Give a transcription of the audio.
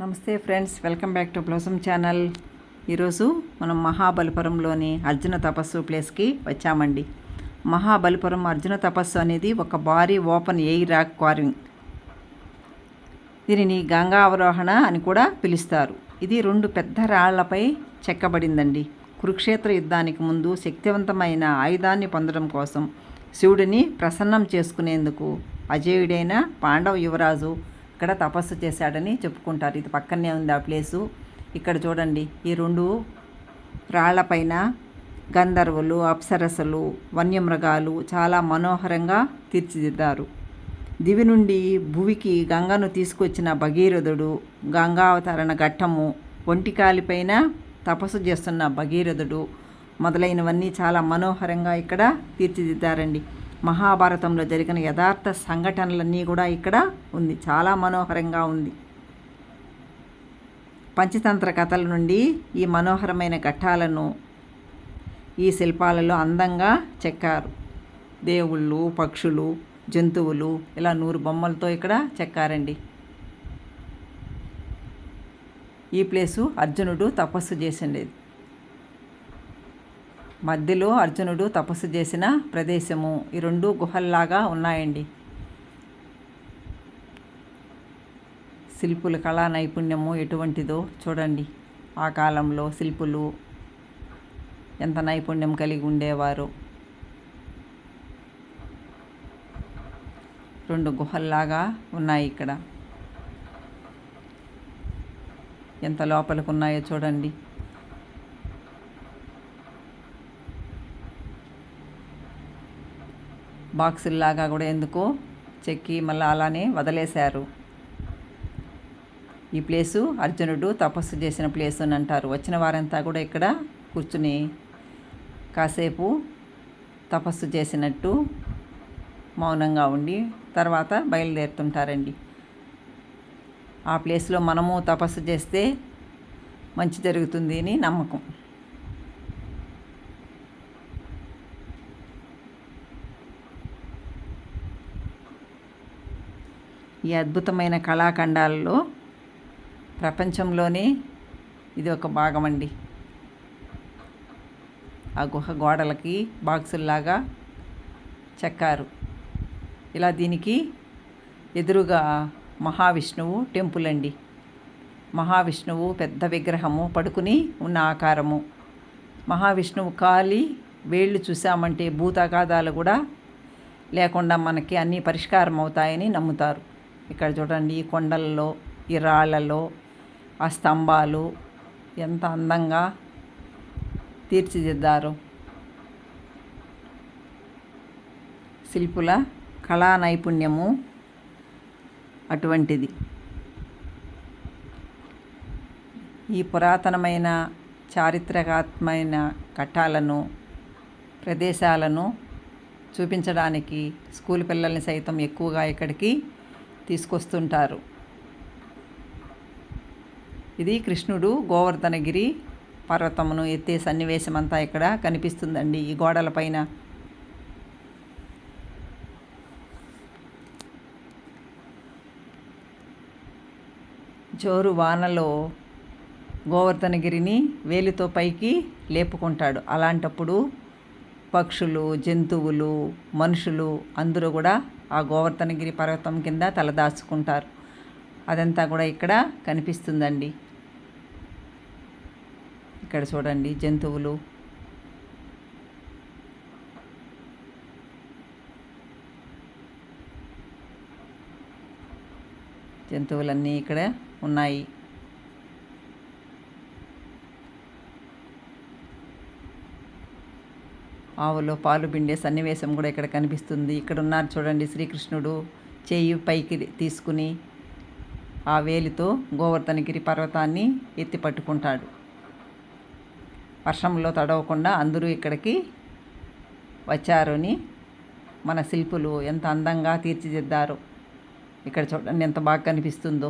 నమస్తే friends welcome back to blossom channel. ఈరోజు మనం మహాబలిపురంలోని అర్జున తపస్సు ప్లేస్కి వచ్చామండి. మహాబలిపురం అర్జున తపస్సు అనేది ఒక భారీ ఓపెన్ ఎయిర్ రాక్ క్వారింగ్. దీనిని గంగా అవరోహణ అని కూడా పిలుస్తారు. ఇది రెండు పెద్ద రాళ్ళపై చెక్కబడిందండి. కురుక్షేత్ర యుద్ధానికి ముందు శక్తివంతమైన ఆయుధాన్ని పొందడం కోసం శివుడిని ప్రసన్నం చేసుకునేందుకు అజేయుడైన పాండవ యువరాజు ఇక్కడ తపస్సు చేశాడని చెప్పుకుంటారు. ఇది పక్కనే ఉంది ఆ ప్లేసు. ఇక్కడ చూడండి ఈ రెండు రాళ్ళపైన గంధర్వులు అప్సరసలు వన్యమృగాలు చాలా మనోహరంగా తీర్చిదిద్దారు. దివి నుండి భువికి గంగను తీసుకొచ్చిన భగీరథుడు గంగావతరణ ఘట్టము ఒంటికాలిపైన తపస్సు చేస్తున్న భగీరథుడు మొదలైనవన్నీ చాలా మనోహరంగా ఇక్కడ తీర్చిదిద్దారండి. మహాభారతంలో జరిగిన యథార్థ సంఘటనలన్నీ కూడా ఇక్కడ ఉంది. చాలా మనోహరంగా ఉంది. పంచతంత్ర కథల నుండి ఈ మనోహరమైన ఘట్టాలను ఈ శిల్పాలలో అందంగా చెక్కారు. దేవుళ్ళు పక్షులు జంతువులు ఇలా నూరు బొమ్మలతో ఇక్కడ చెక్కారండి. ఈ ప్లేసు అర్జునుడు తపస్సు చేసిండేది. మధ్యలో అర్జునుడు తపస్సు చేసిన ప్రదేశము. ఈ రెండు గుహల్లాగా ఉన్నాయండి. శిల్పుల కళా నైపుణ్యము ఎటువంటిదో చూడండి. ఆ కాలంలో శిల్పులు ఎంత నైపుణ్యం కలిగి ఉండేవారు? రెండు గుహల్లాగా ఉన్నాయి ఇక్కడ. ఎంత లోపలికి ఉన్నాయో చూడండి. బాక్సుల్లాగా కూడా ఎందుకో చెక్కి మళ్ళీ అలానే వదిలేశారు. ఈ ప్లేసు అర్జునుడు తపస్సు చేసిన ప్లేస్ అని అంటారు. వచ్చిన వారంతా కూడా ఇక్కడ కూర్చుని కాసేపు తపస్సు చేసినట్టు మౌనంగా ఉండి తర్వాత బయలుదేరుతుంటారండి. ఆ ప్లేస్లో మనము తపస్సు చేస్తే మంచి జరుగుతుంది అని నమ్మకం. ఈ అద్భుతమైన కళాఖండాలలో ప్రపంచంలోనే ఇది ఒక భాగం అండి ఆ గుహ గోడలకి బాక్సుల్లాగా చెక్కారు. ఇలా దీనికి ఎదురుగా మహావిష్ణువు టెంపుల్ అండి. మహావిష్ణువు పెద్ద విగ్రహము పడుకుని ఉన్న ఆకారము. మహావిష్ణువు కాలి వేళ్ళు చూసామంటే భూతాగాధాలు కూడా లేకుండా మనకి అన్నీ పరిష్కారం అవుతాయని నమ్ముతారు. ఇక్కడ చూడండి ఈ కొండలలో ఈ రాళ్ళలో ఆ స్తంభాలు ఎంత అందంగా తీర్చిదిద్దారు. శిల్పుల కళా నైపుణ్యము అటువంటిది. ఈ పురాతనమైన చారిత్రకాత్మైన కట్టాలను ప్రదేశాలను చూపించడానికి స్కూల్ పిల్లల్ని సైతం ఎక్కువగా ఇక్కడికి తీసుకొస్తుంటారు. ఇది కృష్ణుడు గోవర్ధనగిరి పర్వతమును ఎత్తే సన్నివేశం అంతా ఇక్కడ కనిపిస్తుందండి ఈ గోడల పైన. జోరు వానలో గోవర్ధనగిరిని వేలితో పైకి లేపుకుంటాడు. అలాంటప్పుడు పక్షులు జంతువులు మనుషులు అందరూ కూడా ఆ గోవర్ధనగిరి పర్వతం కింద తలదాచుకుంటారు. అదంతా కూడా ఇక్కడ కనిపిస్తుందండి. ఇక్కడ చూడండి జంతువులు. జంతువులన్నీ ఇక్కడ ఉన్నాయి. ఆవులో పాలు పిండే సన్నివేశం కూడా ఇక్కడ కనిపిస్తుంది. ఇక్కడ ఉన్నారు చూడండి శ్రీకృష్ణుడు చేయి పైకి తీసుకుని ఆ వేలితో గోవర్ధనగిరి పర్వతాన్ని ఎత్తి పట్టుకుంటాడు. వర్షంలో తడవకుండా అందరూ ఇక్కడికి వచ్చారని మన శిల్పులు ఎంత అందంగా తీర్చిదిద్దారో. ఇక్కడ చూడండి ఎంత బాగా కనిపిస్తుందో.